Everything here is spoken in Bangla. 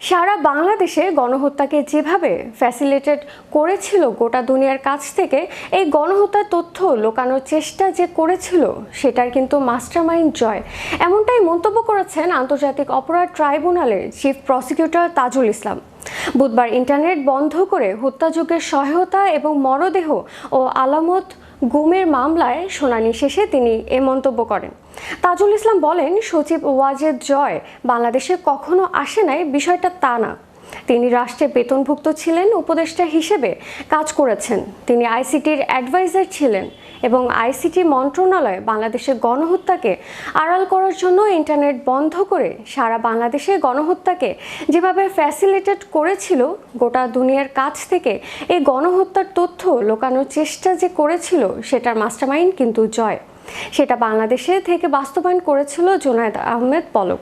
সারা বাংলাদেশে গণহত্যাকে যেভাবে ফ্যাসিলিটেট করেছিল গোটা দুনিয়ার কাছ থেকে, এই গণহত্যার তথ্য লোকানোর চেষ্টা যে করেছিল, সেটার কিন্তু মাস্টারমাইন্ড জয়। এমনটাই মন্তব্য করেছেন আন্তর্জাতিক অপরাধ ট্রাইব্যুনালের চিফ প্রসিকিউটর তাজুল ইসলাম। বুধবার ইন্টারনেট বন্ধ করে হত্যাযজ্ঞের সহায়তা এবং মরদেহ ও আলামত গুমের মামলায় শুনানি শেষে তিনি এ মন্তব্য করেন। তাজুল ইসলাম বলেন, সচিব ওয়াজেদ জয় বাংলাদেশে কখনো আসে নাই, বিষয়টা তা না। তিনি রাষ্ট্রে বেতনভুক্ত ছিলেন, উপদেষ্টা হিসেবে কাজ করেছেন। তিনি আইসিটির অ্যাডভাইজার ছিলেন। এবং আইসিটি মন্ত্রণালয় বাংলাদেশের গণহত্যাকে আড়াল করার জন্য ইন্টারনেট বন্ধ করে সারা বাংলাদেশে গণহত্যাকে যেভাবে ফ্যাসিলিটেট করেছিল, গোটা দুনিয়ার কাছ থেকে এই গণহত্যার তথ্য লোকানোর চেষ্টা যে করেছিল, সেটার মাস্টারমাইন্ড কিন্তু জয়। সেটা বাংলাদেশে থেকে বাস্তবায়ন করেছিল জোনায়েদ আহমেদ পলক।